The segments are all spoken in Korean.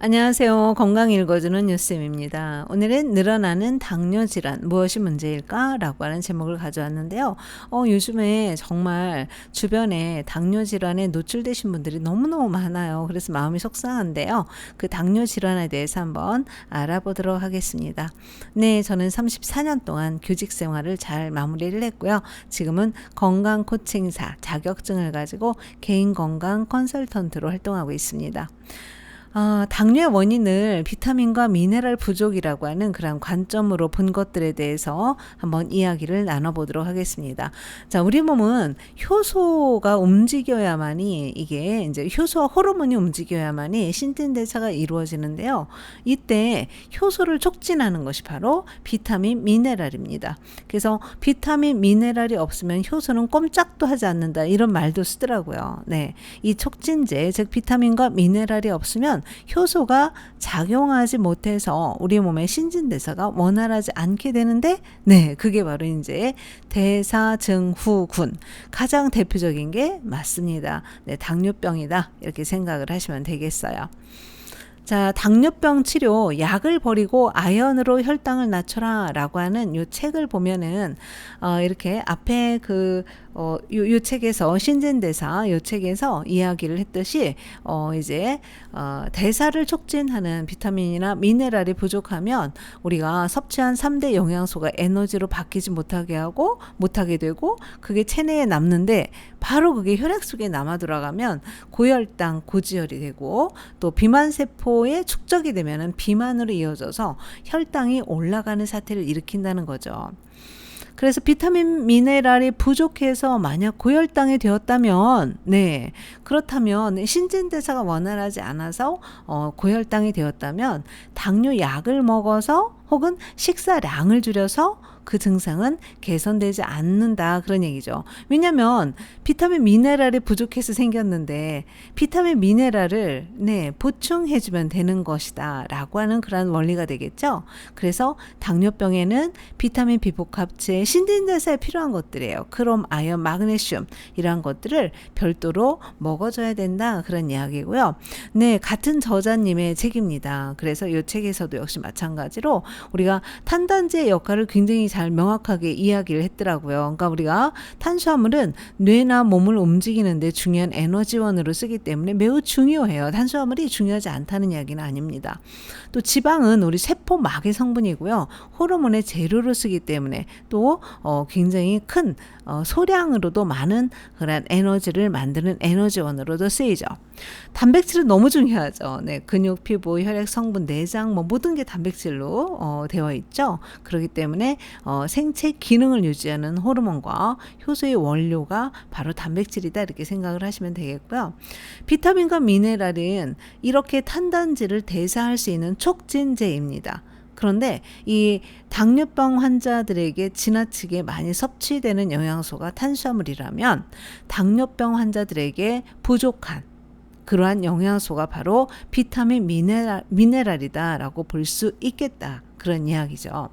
안녕하세요. 건강 읽어주는 뉴스입니다. 오늘은 늘어나는 당뇨 질환 무엇이 문제일까? 라고 하는 제목을 가져왔는데요. 어, 요즘에 정말 주변에 당뇨 질환에 노출되신 분들이 너무너무 많아요. 그래서 마음이 속상한데요. 그 당뇨 질환에 대해서 한번 알아보도록 하겠습니다. 네, 저는 34년 동안 교직 생활을 잘 마무리를 했고요. 지금은 건강 코칭사 자격증을 가지고 개인 건강 컨설턴트로 활동하고 있습니다. 아, 당뇨의 원인을 비타민과 미네랄 부족이라고 하는 그런 관점으로 본 것들에 대해서 한번 이야기를 나눠보도록 하겠습니다. 자, 우리 몸은 효소가 움직여야만이 이게 이제 효소와 호르몬이 움직여야만이 신진 대사가 이루어지는데요. 이때 효소를 촉진하는 것이 바로 비타민 미네랄입니다. 그래서 비타민 미네랄이 없으면 효소는 꼼짝도 하지 않는다 이런 말도 쓰더라고요. 네, 이 촉진제 즉 비타민과 미네랄이 없으면 효소가 작용하지 못해서 우리 몸의 신진대사가 원활하지 않게 되는데 네 그게 바로 이제 대사증후군 가장 대표적인 게 맞습니다. 네 당뇨병이다 이렇게 생각을 하시면 되겠어요. 자, 당뇨병 치료 약을 버리고 아연으로 혈당을 낮춰라 라고 하는 요 책을 보면은 어, 이렇게 앞에 그 어, 요, 요 책에서 신진대사 요 책에서 이야기를 했듯이 어, 이제 어, 대사를 촉진하는 비타민이나 미네랄이 부족하면 우리가 섭취한 3대 영양소가 에너지로 바뀌지 못하게 하고 못하게 되고 그게 체내에 남는데 바로 그게 혈액 속에 남아 돌아가면 고혈당, 고지혈이 되고 또 비만 세포의 축적이 되면은 비만으로 이어져서 혈당이 올라가는 사태를 일으킨다는 거죠. 그래서 비타민 미네랄이 부족해서 만약 고혈당이 되었다면, 네. 그렇다면 신진대사가 원활하지 않아서 어, 고혈당이 되었다면 당뇨 약을 먹어서 혹은 식사량을 줄여서 그 증상은 개선되지 않는다 그런 얘기죠. 왜냐하면 비타민 미네랄이 부족해서 생겼는데 비타민 미네랄을 네 보충해 주면 되는 것이다라고 하는 그런 원리가 되겠죠. 그래서 당뇨병에는 비타민 비복 합체, 신진대사에 필요한 것들이에요. 크롬, 아연, 마그네슘 이러한 것들을 별도로 먹어줘야 된다 그런 이야기고요. 네 같은 저자님의 책입니다. 그래서 이 책에서도 역시 마찬가지로 우리가 탄단지의 역할을 굉장히 잘 명확하게 이야기를 했더라고요. 그러니까 우리가 탄수화물은 뇌나 몸을 움직이는데 중요한 에너지원으로 쓰기 때문에 매우 중요해요. 탄수화물이 중요하지 않다는 이야기는 아닙니다. 또 지방은 우리 세포막의 성분이고요. 호르몬의 재료로 쓰기 때문에 또 어, 굉장히 큰 어, 소량으로도 많은 그런 에너지를 만드는 에너지원으로도 쓰이죠. 단백질은 너무 중요하죠. 네, 근육, 피부, 혈액, 성분, 내장 뭐 모든 게 단백질로 어, 되어 있죠. 그렇기 때문에 어, 생체 기능을 유지하는 호르몬과 효소의 원료가 바로 단백질이다 이렇게 생각을 하시면 되겠고요. 비타민과 미네랄은 이렇게 탄단지를 대사할 수 있는 촉진제입니다. 그런데 이 당뇨병 환자들에게 지나치게 많이 섭취되는 영양소가 탄수화물이라면 당뇨병 환자들에게 부족한 그러한 영양소가 바로 비타민 미네랄, 미네랄이다라고 볼 수 있겠다. 그런 이야기죠.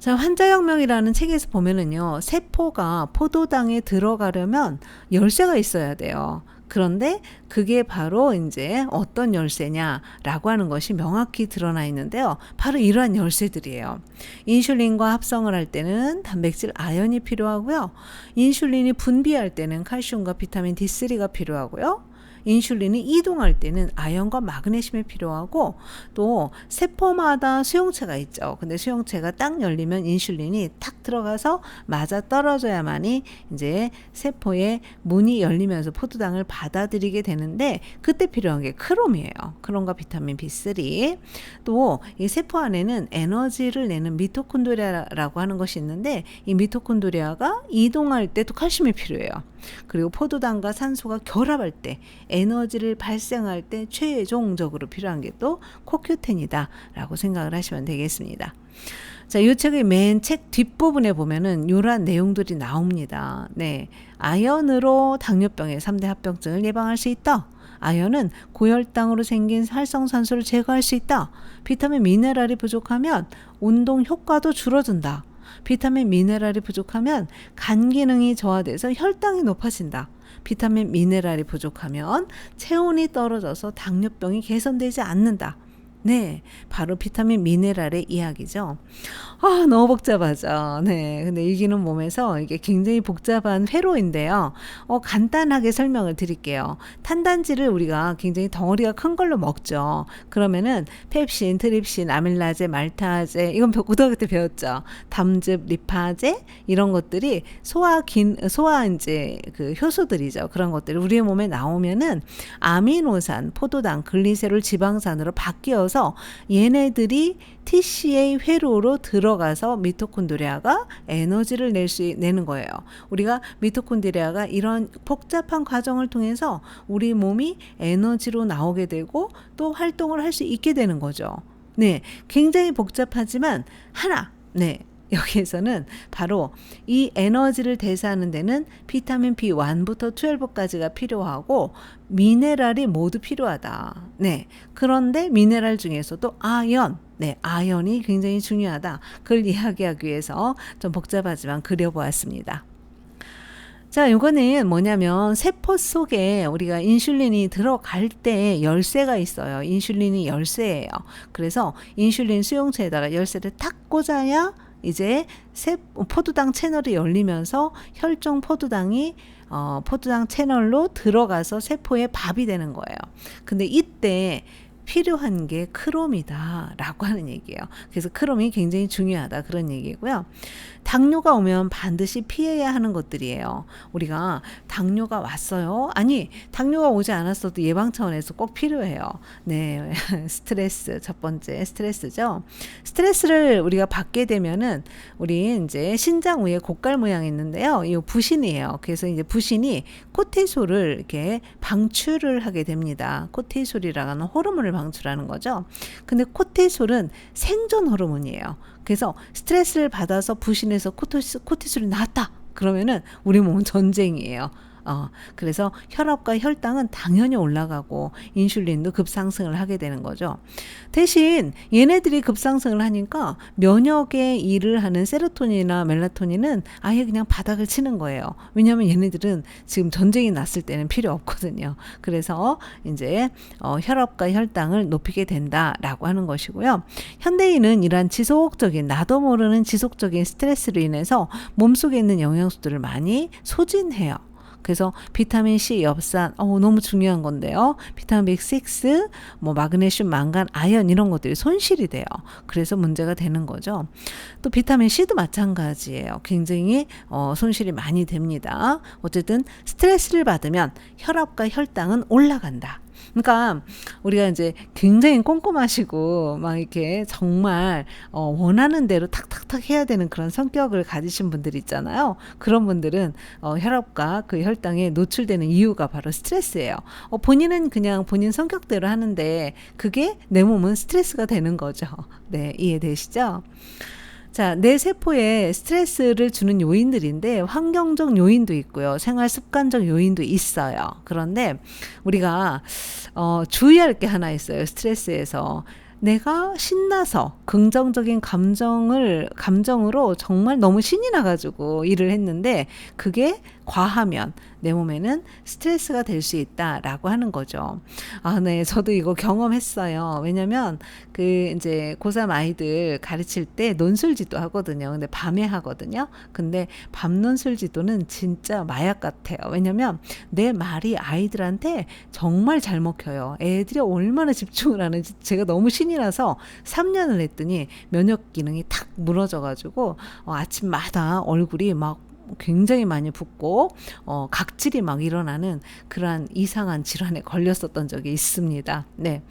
자, 환자혁명이라는 책에서 보면은요, 세포가 포도당에 들어가려면 열쇠가 있어야 돼요. 그런데 그게 바로 이제 어떤 열쇠냐라고 하는 것이 명확히 드러나 있는데요. 바로 이러한 열쇠들이에요. 인슐린과 합성을 할 때는 단백질 아연이 필요하고요. 인슐린이 분비할 때는 칼슘과 비타민 D3가 필요하고요. 인슐린이 이동할 때는 아연과 마그네슘이 필요하고 또 세포마다 수용체가 있죠. 근데 수용체가 딱 열리면 인슐린이 탁 들어가서 맞아 떨어져야만이 이제 세포의 문이 열리면서 포도당을 받아들이게 되는데 그때 필요한 게 크롬이에요. 크롬과 비타민 B3. 또 이 세포 안에는 에너지를 내는 미토콘드리아라고 하는 것이 있는데 이 미토콘드리아가 이동할 때도 칼슘이 필요해요. 그리고 포도당과 산소가 결합할 때 에너지를 발생할 때 최종적으로 필요한 게 또 코큐텐이다라고 생각을 하시면 되겠습니다. 자, 이 책의 맨 책 뒷부분에 보면은 요런 내용들이 나옵니다. 네. 아연으로 당뇨병의 3대 합병증을 예방할 수 있다. 아연은 고혈당으로 생긴 활성산소를 제거할 수 있다. 비타민 미네랄이 부족하면 운동 효과도 줄어든다. 비타민 미네랄이 부족하면 간 기능이 저하돼서 혈당이 높아진다. 비타민 미네랄이 부족하면 체온이 떨어져서 당뇨병이 개선되지 않는다. 네, 바로 비타민 미네랄의 이야기죠. 아, 너무 복잡하죠. 네. 근데 이기는 몸에서 이게 굉장히 복잡한 회로인데요. 어, 간단하게 설명을 드릴게요. 탄단지를 우리가 굉장히 덩어리가 큰 걸로 먹죠. 그러면은 펩신, 트립신, 아밀라제, 말타제, 이건 고등학교 때 배웠죠. 담즙, 리파제, 이런 것들이 소화 긴, 소화 이제 그 효소들이죠. 그런 것들이 우리의 몸에 나오면은 아미노산, 포도당, 글리세롤 지방산으로 바뀌어서 얘네들이 TCA 회로로 들어가서 미토콘드리아가 에너지를 낼 수 내는 거예요. 우리가 미토콘드리아가 이런 복잡한 과정을 통해서 우리 몸이 에너지로 나오게 되고 또 활동을 할 수 있게 되는 거죠. 네, 굉장히 복잡하지만 하나, 네, 여기에서는 바로 이 에너지를 대사하는 데는 비타민 B1부터 12까지가 필요하고 미네랄이 모두 필요하다. 네. 그런데 미네랄 중에서도 아연, 네, 아연이 굉장히 중요하다. 그걸 이야기하기 위해서 좀 복잡하지만 그려보았습니다. 자, 요거는 뭐냐면 세포 속에 우리가 인슐린이 들어갈 때 열쇠가 있어요. 인슐린이 열쇠예요. 그래서 인슐린 수용체에다가 열쇠를 탁 꽂아야 이제 세 포도당 채널이 열리면서 혈중 포도당이 어, 포도당 채널로 들어가서 세포에 밥이 되는 거예요. 근데 이때 필요한 게 크롬이다 라고 하는 얘기예요. 그래서 크롬이 굉장히 중요하다 그런 얘기고요. 당뇨가 오면 반드시 피해야 하는 것들이에요. 우리가 당뇨가 왔어요. 아니, 당뇨가 오지 않았어도 예방 차원에서 꼭 필요해요. 네. 스트레스 첫 번째 스트레스죠. 스트레스를 우리가 받게 되면은 우리 이제 신장 위에 곡갈 모양이 있는데요. 이 부신이에요. 그래서 이제 부신이 코티솔을 이렇게 방출을 하게 됩니다. 코티솔이라는 호르몬을 방출하는 거죠. 근데 코티솔은 생존 호르몬이에요. 그래서 스트레스를 받아서 코티솔, 코티솔이 나왔다. 그러면은 우리 몸은 전쟁이에요. 어, 그래서 혈압과 혈당은 당연히 올라가고 인슐린도 급상승을 하게 되는 거죠. 대신 얘네들이 급상승을 하니까 면역의 일을 하는 세로토닌이나 멜라토닌은 아예 그냥 바닥을 치는 거예요. 왜냐하면 얘네들은 지금 전쟁이 났을 때는 필요 없거든요. 그래서 이제 어, 혈압과 혈당을 높이게 된다라고 하는 것이고요. 현대인은 이러한 지속적인 나도 모르는 지속적인 스트레스로 인해서 몸속에 있는 영양소들을 많이 소진해요. 그래서 비타민 C, 엽산, 어, 너무 중요한 건데요. 비타민 B6, 뭐 마그네슘, 망간, 아연 이런 것들이 손실이 돼요. 그래서 문제가 되는 거죠. 또 비타민 C도 마찬가지예요. 굉장히 어, 손실이 많이 됩니다. 어쨌든 스트레스를 받으면 혈압과 혈당은 올라간다. 그러니까 우리가 이제 굉장히 꼼꼼하시고 막 이렇게 정말 어 원하는 대로 탁탁탁 해야 되는 그런 성격을 가지신 분들 있잖아요. 그런 분들은 어 혈압과 그 혈당에 노출되는 이유가 바로 스트레스예요. 어 본인은 그냥 본인 성격대로 하는데 그게 내 몸은 스트레스가 되는 거죠. 네, 이해되시죠? 자, 내 세포에 스트레스를 주는 요인들인데 환경적 요인도 있고요. 생활 습관적 요인도 있어요. 그런데 우리가 어, 주의할 게 하나 있어요. 스트레스에서. 내가 신나서 긍정적인 감정을 감정으로 정말 너무 신이 나가지고 일을 했는데 그게 과하면 내 몸에는 스트레스가 될 수 있다라고 하는 거죠. 아, 네. 저도 이거 경험했어요. 왜냐면 그 이제 고3 아이들 가르칠 때 논술 지도 하거든요. 근데 밤에 하거든요. 근데 밤 논술 지도는 진짜 마약 같아요. 왜냐면 내 말이 아이들한테 정말 잘 먹혀요. 애들이 얼마나 집중을 하는지 제가 너무 신이 나서 3년을 했더니 면역 기능이 탁 무너져 가지고 어, 아침마다 얼굴이 막 굉장히 많이 붓고 어, 각질이 막 일어나는 그러한 이상한 질환에 걸렸었던 적이 있습니다. 네.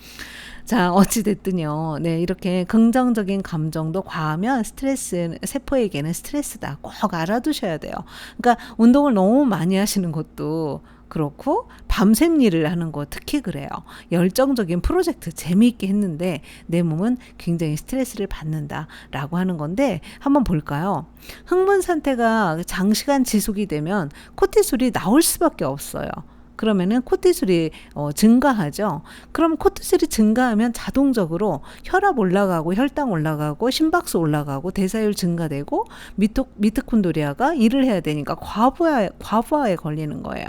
자, 어찌됐든요. 네, 이렇게 긍정적인 감정도 과하면 스트레스, 세포에게는 스트레스다. 꼭 알아두셔야 돼요. 그러니까 운동을 너무 많이 하시는 것도 그렇고 밤샘 일을 하는 거 특히 그래요. 열정적인 프로젝트 재미있게 했는데 내 몸은 굉장히 스트레스를 받는다라고 하는 건데 한번 볼까요? 흥분 상태가 장시간 지속이 되면 코티솔이 나올 수밖에 없어요. 그러면은 코티솔이 어, 증가하죠. 그럼 코티솔이 증가하면 자동적으로 혈압 올라가고 혈당 올라가고 심박수 올라가고 대사율 증가되고 미토 미토콘드리아가 일을 해야 되니까 과부하 과부하에 걸리는 거예요.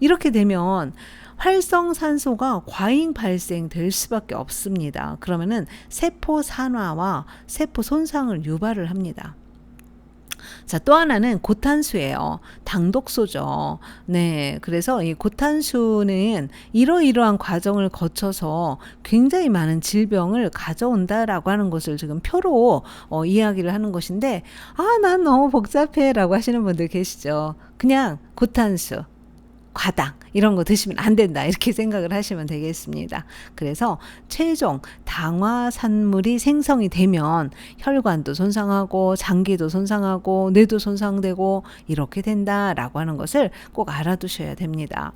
이렇게 되면 활성산소가 과잉 발생될 수밖에 없습니다. 그러면은 세포 산화와 세포 손상을 유발을 합니다. 자, 또 하나는 고탄수예요. 당독소죠. 네. 그래서 이 고탄수는 이러이러한 과정을 거쳐서 굉장히 많은 질병을 가져온다라고 하는 것을 지금 표로 어, 이야기를 하는 것인데, 아, 난 너무 복잡해. 라고 하시는 분들 계시죠. 그냥 고탄수. 과당 이런 거 드시면 안 된다 이렇게 생각을 하시면 되겠습니다. 그래서 최종 당화산물이 생성이 되면 혈관도 손상하고 장기도 손상하고 뇌도 손상되고 이렇게 된다라고 하는 것을 꼭 알아두셔야 됩니다.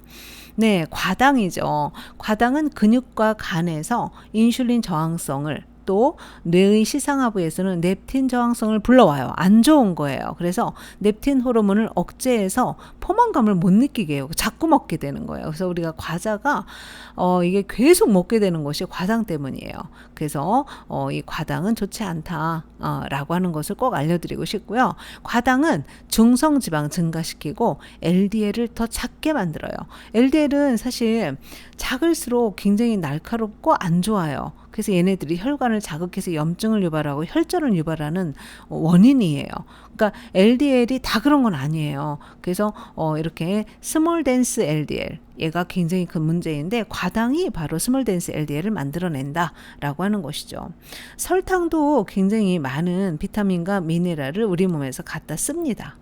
네, 과당이죠. 과당은 근육과 간에서 인슐린 저항성을 또 뇌의 시상하부에서는 넵틴 저항성을 불러와요. 안 좋은 거예요. 그래서 넵틴 호르몬을 억제해서 포만감을 못 느끼게 해요. 자꾸 먹게 되는 거예요. 그래서 우리가 과자가 어 이게 계속 먹게 되는 것이 과당 때문이에요. 그래서 어 이 과당은 좋지 않다라고 어, 하는 것을 꼭 알려드리고 싶고요. 과당은 중성 지방 증가시키고 LDL을 더 작게 만들어요. LDL은 사실 작을수록 굉장히 날카롭고 안 좋아요. 그래서 얘네들이 혈관을 자극해서 염증을 유발하고 혈전을 유발하는 원인이에요. 그러니까 LDL이 다 그런 건 아니에요. 그래서 어 이렇게 스몰 댄스 LDL 얘가 굉장히 큰 문제인데 과당이 바로 스몰 댄스 LDL을 만들어낸다라고 하는 것이죠. 설탕도 굉장히 많은 비타민과 미네랄을 우리 몸에서 갖다 씁니다.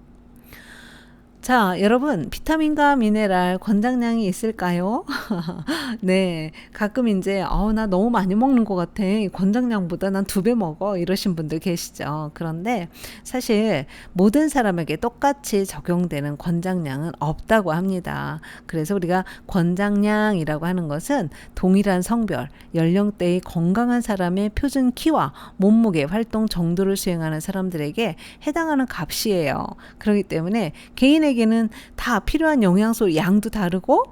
자, 여러분, 비타민과 미네랄 권장량이 있을까요? 네, 가끔 이제, 어, 나 너무 많이 먹는 것 같아. 권장량보다 난 두 배 먹어. 이러신 분들 계시죠. 그런데 사실 모든 사람에게 똑같이 적용되는 권장량은 없다고 합니다. 그래서 우리가 권장량이라고 하는 것은 동일한 성별, 연령대의 건강한 사람의 표준 키와 몸무게, 활동 정도를 수행하는 사람들에게 해당하는 값이에요. 그렇기 때문에 개인의 사람에게는 다 필요한 영양소 양도 다르고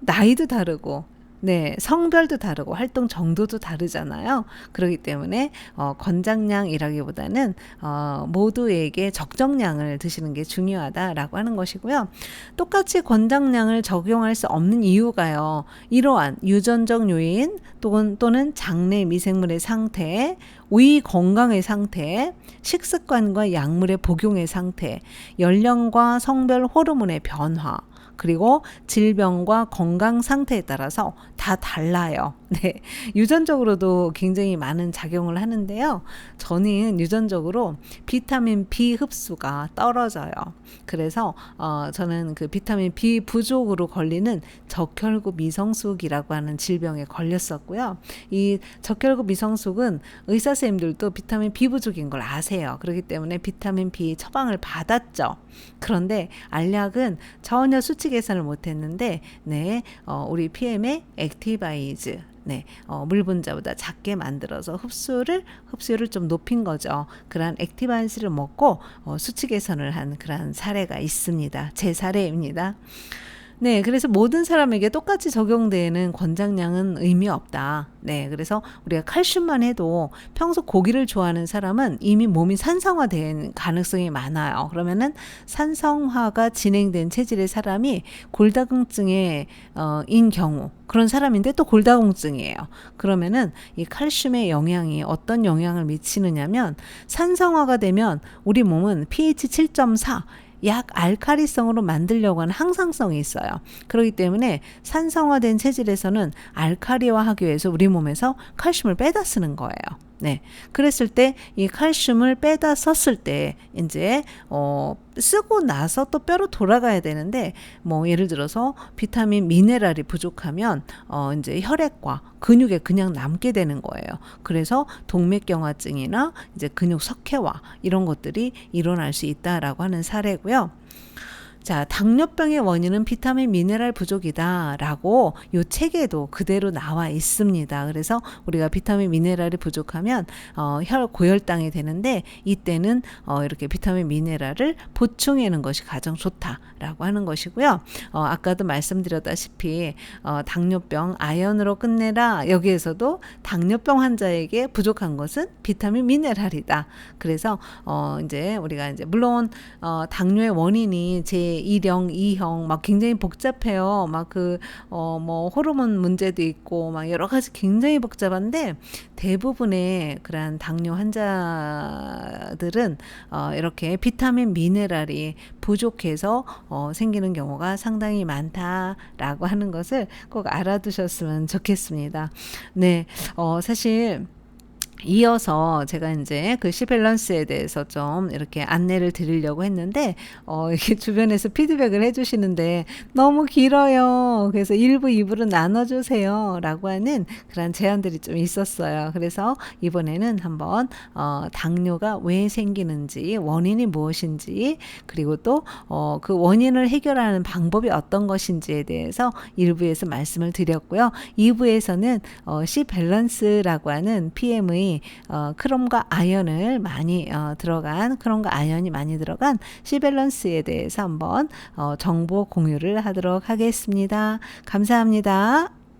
나이도 다르고 네, 성별도 다르고 활동 정도도 다르잖아요. 그렇기 때문에 어, 권장량이라기보다는 어, 모두에게 적정량을 드시는 게 중요하다라고 하는 것이고요. 똑같이 권장량을 적용할 수 없는 이유가요. 이러한 유전적 요인 또는, 또는 장내 미생물의 상태, 위 건강의 상태, 식습관과 약물의 복용의 상태, 연령과 성별 호르몬의 변화, 그리고 질병과 건강 상태에 따라서 다 달라요. 네. 유전적으로도 굉장히 많은 작용을 하는데요. 저는 유전적으로 비타민 B 흡수가 떨어져요. 그래서 어, 저는 그 비타민 B 부족으로 걸리는 적혈구 미성숙이라고 하는 질병에 걸렸었고요. 이 적혈구 미성숙은 의사 선생님들도 비타민 B 부족인 걸 아세요. 그렇기 때문에 비타민 B 처방을 받았죠. 그런데 알약은 전혀 수치 계산을 못했는데, 네, 어, 우리 PM의 액티바이즈 네, 어, 물 분자보다 작게 만들어서 흡수를 흡수율을 좀 높인 거죠. 그러한 액티바이즈를 먹고 어, 수치 개선을 한 그러한 사례가 있습니다. 제 사례입니다. 네, 그래서 모든 사람에게 똑같이 적용되는 권장량은 의미 없다. 네, 그래서 우리가 칼슘만 해도 평소 고기를 좋아하는 사람은 이미 몸이 산성화된 가능성이 많아요. 그러면은 산성화가 진행된 체질의 사람이 골다공증의 어, 인 경우 그런 사람인데 또 골다공증이에요. 그러면은 이 칼슘의 영향이 어떤 영향을 미치느냐면 산성화가 되면 우리 몸은 pH 7.4 약 알카리성으로 만들려고 하는 항상성이 있어요. 그렇기 때문에 산성화된 체질에서는 알카리화하기 위해서 우리 몸에서 칼슘을 빼다 쓰는 거예요. 네. 그랬을 때 이 칼슘을 빼다 썼을 때 이제 어 쓰고 나서 또 뼈로 돌아가야 되는데 뭐 예를 들어서 비타민 미네랄이 부족하면 어 이제 혈액과 근육에 그냥 남게 되는 거예요. 그래서 동맥경화증이나 이제 근육 석회화 이런 것들이 일어날 수 있다라고 하는 사례고요. 자, 당뇨병의 원인은 비타민 미네랄 부족이다라고 요 책에도 그대로 나와 있습니다. 그래서 우리가 비타민 미네랄이 부족하면 어, 혈 고혈당이 되는데 이때는 어, 이렇게 비타민 미네랄을 보충하는 것이 가장 좋다라고 하는 것이고요. 어, 아까도 말씀드렸다시피 어, 당뇨병 아연으로 끝내라 여기에서도 당뇨병 환자에게 부족한 것은 비타민 미네랄이다. 그래서 어, 이제 우리가 이제 물론 어, 당뇨의 원인이 제 예, 1형, 2형 막 굉장히 복잡해요. 막 그 어 뭐 호르몬 문제도 있고 막 여러 가지 굉장히 복잡한데 대부분의 그러한 당뇨 환자들은 어 이렇게 비타민 미네랄이 부족해서 어 생기는 경우가 상당히 많다라고 하는 것을 꼭 알아두셨으면 좋겠습니다. 네. 어 사실 이어서 제가 이제 그 시밸런스에 대해서 좀 이렇게 안내를 드리려고 했는데, 어, 이렇게 주변에서 피드백을 해주시는데 너무 길어요. 그래서 1부, 2부로 나눠주세요. 라고 하는 그런 제안들이 좀 있었어요. 그래서 이번에는 한번, 어, 당뇨가 왜 생기는지, 원인이 무엇인지, 그리고 또, 어, 그 원인을 해결하는 방법이 어떤 것인지에 대해서 1부에서 말씀을 드렸고요. 2부에서는, 어, 시밸런스라고 하는 PM의 어, 크롬과 아연을 많이 어, 들어간 크롬과 아연이 많이 들어간 시밸런스에 대해서 한번 어, 정보 공유를 하도록 하겠습니다. 감사합니다.